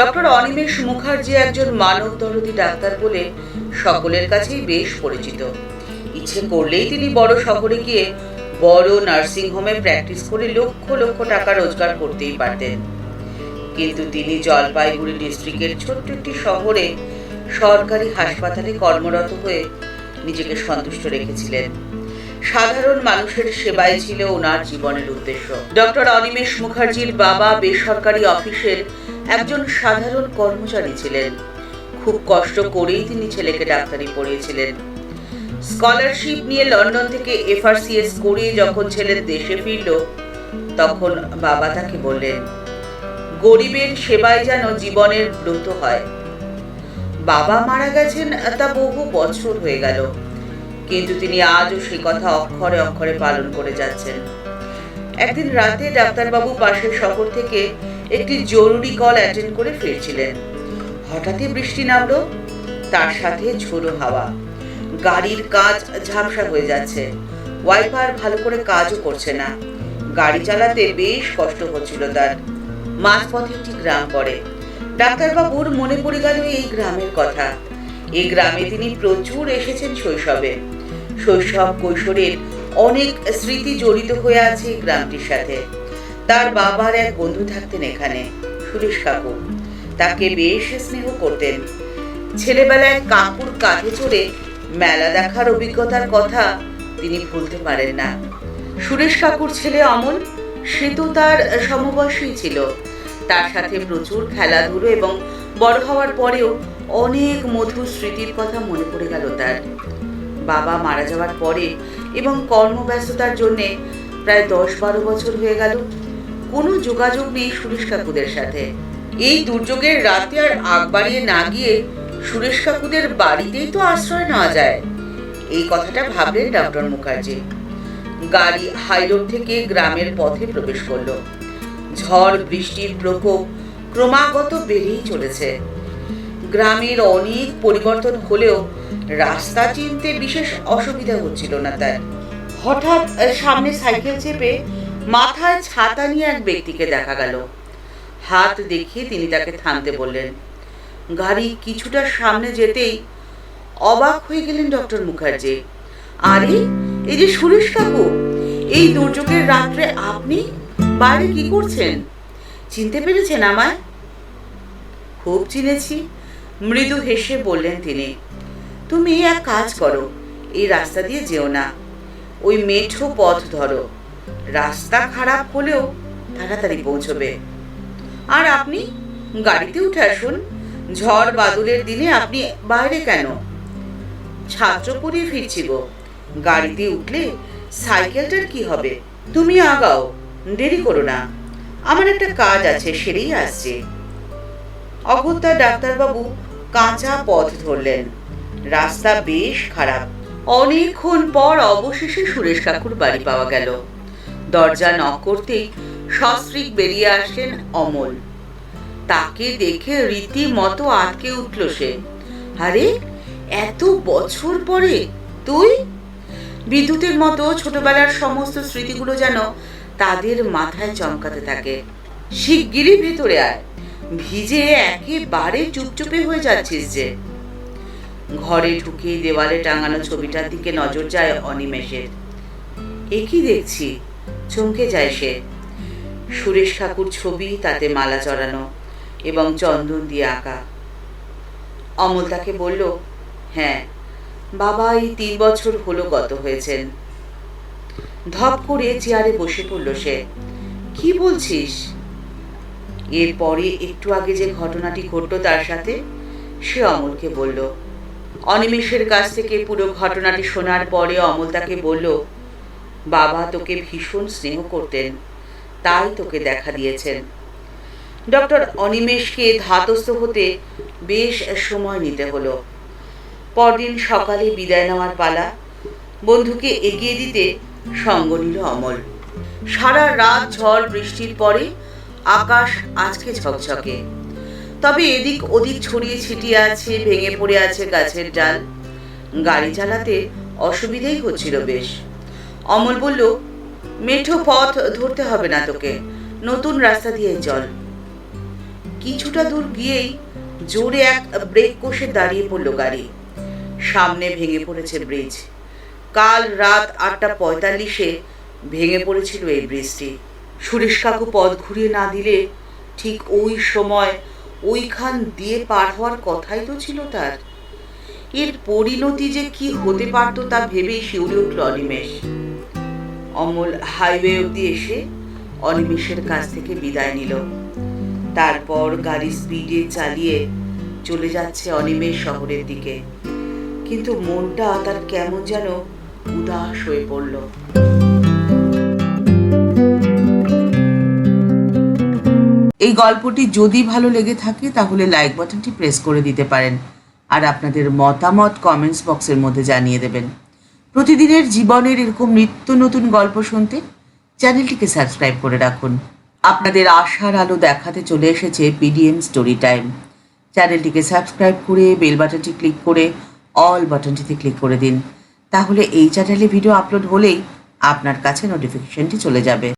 Doctor Animesh Mukherjee একজন মানব দরদি doctor বলে সকলের কাছেই বেশ পরিচিত। ইচ্ছে করলেই তিনি বড় শহরে গিয়ে বড় নার্সিং হোমে প্র্যাকটিস করে লক্ষ লক্ষ টাকা রোজগার করতেই পারতেন। কিন্তু তিনি জলপাইগুড়ি ডিস্ট্রিক্টের ছোট্ট একটি শহরে সরকারি হাসপাতালে কর্মরত হয়ে নিজেকে সন্তুষ্ট রেখেছিলেন। সাধারণ মানুষের সেবাই ছিল ওনার জীবনের উদ্দেশ্য। ডক্টর অনিমেষ মুখার্জির বাবা বেসরকারি অফিসের একজন সাধারণ কর্মচারী ছিলেন। খুব কষ্ট করেই তিনি ছেলেকে ডাক্তারি পড়িয়েছিলেন। স্কলারশিপ নিয়ে লন্ডন থেকে এফআরসিএস করে যখন ছেলে দেশে ফিরল, তখন বাবা তাকে বললেন, গরিবের সেবায় যেন জীবনের ব্রত হয়। বাবা মারা গেছেন, তা বহু বছর হয়ে গেল। কিন্তু তিনি আজও সে কথা অক্ষরে অক্ষরে পালন করে যাচ্ছেন। একদিন রাতে ডাক্তারবাবু পাশের শহর থেকে একটি জরুরি কল অ্যাটেন্ড করে ফিরছিলেন। হঠাৎই বৃষ্টি নামলো, তার সাথে ঝোড়ো হাওয়া। গাড়ির কাজ ঝাপসা হয়ে যাচ্ছে। ওয়াইপার ভালো করে কাজও করছে না। গাড়ি চালাতে বেশ কষ্ট হচ্ছিল তার। মাঝপথে একটি গ্রাম পড়ে। ডাক্তারবাবুর মনে পড়ে গেল এই গ্রামের কথা। এই গ্রামে তিনি প্রচুর এসেছেন শৈশবে। শৈশব কৈশোরের অনেক স্মৃতি জড়িত হয়ে আছে এই গ্রামটির সাথে। তার বাবার এক বন্ধু থাকতেন এখানে, সুরেশ কাকু। তাকে বেশ স্নেহ করতেন। ছেলেবেলায় কাকুর কাঁধে চড়ে মেলা দেখার অভিজ্ঞতার কথা তিনি ভুলতে পারেন না। সুরেশ কাকুর ছেলে অমল, সে তো তার সমবয়সী ছিল। তার সাথে প্রচুর খেলাধুলো এবং বড় হওয়ার পরেও অনেক মধুর স্মৃতির কথা মনে পড়ে গেল তার। বাবা মারা যাওয়ার পরে এবং কর্মব্যস্ততার জন্যে প্রায় দশ বারো বছর হয়ে গেল। কোনো যোগাযোগ নেই সুরেশ কাকুদের সাথে। এই দুর্যোগের রাতে আর আগ বাড়িয়ে না গিয়ে সুরেশ কাকুদের বাড়িতেই তো আশ্রয় নেওয়া যায়। এই কথাটা ভাবলেন ডক্টর মুখার্জি। গাড়ি হাইরোড থেকে গ্রামের পথে প্রবেশ করল। ঝড়, বৃষ্টির প্রকোপ ক্রমাগত বেড়েই চলেছে। গ্রামের অনেক পরিবর্তন হলেও রাস্তা চিনতে বিশেষ অসুবিধা হচ্ছিল না তার। হঠাৎ সামনে সাইকেল চেপে মাথায় ছাতা নিয়ে এক ব্যক্তিকে দেখা গেল। হাত দেখিয়ে তিনি তাকে থামতে বললেন, গাড়ি কিছুটা সামনে যেতেই অবাক হয়ে গেলেন ডক্টর মুখার্জি। আরে, এই যে সুরেশ কাকু, এই দুর্যোগের রাত্রে আপনি বাইরে কি করছেন? চিনতে পেরেছেন আমায়? খুব চিনেছি। মৃদু হেসে বললেন তিনি। তুমি এক কাজ করো, এই রাস্তা দিয়ে যেও না। ওই মেঠো পথ ধরো। রাস্তা খারাপ হলেও তাড়াতাড়ি পৌঁছবে। আর আপনি গাড়িতে উঠে আসুন। ঝড় বাদলের দিনে আপনি বাইরে কেন? ছাত্র পড়িয়ে ফিরছি গো গাড়িতে উঠলে সাইকেলটার কি হবে? তুমি আগাও, দেরি করো না। আমার একটা কাজ আছে, সেরেই আসছে। অগত্যা ডাক্তারবাবু কাঁচা পথ ধরলেন। রাস্তা বেশ খারাপ। অনেকক্ষণ পর অবশেষে সুরেশ কাকুর বাড়ি পাওয়া গেল। দরজা নক করতেই সস্ত্রীক বেরিয়ে আসেন অমল। তাকে দেখে রীতিমতো আটকে উঠল সে। আরে, এত বছর পরে? তুই? বিদ্যুতের মতো ছোটবেলার সমস্ত স্মৃতিগুলো যেন তাদের মাথায় চমকাতে থাকে। শিগগিরই ভেতরে আয়। ভিজে একেবারে চুপচুপে হয়ে যাচ্ছিস যে। ঘরে ঢুকে দেওয়ালে টাঙানো ছবিটার দিকে নজর যায় অনিমেষের। এ কি দেখছি? চমকে যায় সে। সুরেশ ঠাকুর ছবি তাতে মালা চড়ানো এবং চন্দন দিয়ে আঁকা। অমল তাকে বলল হ্যাঁ বাবা, এই তিন বছর হলো গত হয়েছেন। ধপ করে চেয়ারে বসে পড়ল সে। কি বলছিস? এরপরে একটু আগে যে ঘটনাটি ঘটল তার সাথে, সে অমলকে বলল, অনিমেষের কাছ থেকে পুরো ঘটনাটি শোনার পরে অমল তাকে বলল বাবা তোকে ভীষণ স্নেহ করতেন, তাই তোকে দেখা দিয়েছেন। ডক্টর অনিমেষকে ধাতস্থ হতে বেশ সময় নিতে হলো। পরদিন সকালে বিদায় নেওয়ার পালা, বন্ধুকে এগিয়ে দিতে সঙ্গ নিল অমল। সারা রাত ঝড় বৃষ্টির পরে আকাশ আজকে ঝকঝকে। তবে এদিক ওদিক ছড়িয়ে ছিটিয়ে আছে, ভেঙে পড়ে আছে গাছের ডাল। গাড়ি চালাতে অসুবিধেই হচ্ছিল বেশ। অমল বলল, মেঠো পথ ধরতে হবে না তোকে, নতুন রাস্তা দিয়ে চল। কিছুটা দূর গিয়েই জোরে এক ব্রেক কষে দাঁড়িয়ে পড়ল গাড়ি। সামনে ভেঙে পড়েছে ব্রিজ কাল রাত আটটা পঁয়তাল্লিশে ভেঙে পড়েছিল এই ব্রিজটি সুরেশ কাকু পথ ঘুরিয়ে না দিলে ঠিক ওই সময় ওইখান দিয়ে পার হওয়ার কথাই তো ছিল তার। এর পরিণতি যে কি হতে পারত তা ভেবেই শিউরে উঠল অনিমেষ। অমল হাইওয়ে অব্দি এসে অনিমেষের কাছ থেকে বিদায় নিল। তারপর গাড়ি স্পিডে চালিয়ে চলে যাচ্ছে অনিমেষ শহরের দিকে। কিন্তু মনটা তার কেমন যেন উদাস হয়ে পড়ল। এই গল্পটি যদি ভালো লেগে থাকে, তাহলে লাইক বাটনটি প্রেস করে দিতে পারেন। আর আপনাদের মতামত কমেন্টস বক্সের মধ্যে জানিয়ে দেবেন। প্রতিদিনের জীবনের এরকম নিত্য নতুন গল্প শুনতে চ্যানেলটিকে সাবস্ক্রাইব করে রাখুন। আপনাদের আশার আলো দেখাতে চলে এসেছে পিডিএম স্টোরি টাইম চ্যানেলটিকে সাবস্ক্রাইব করে বেল বাটনটি ক্লিক করে অল বাটনটিতে ক্লিক করে দিন। তাহলে এই চ্যানেলে ভিডিও আপলোড হলেই আপনার কাছে নোটিফিকেশনটি চলে যাবে।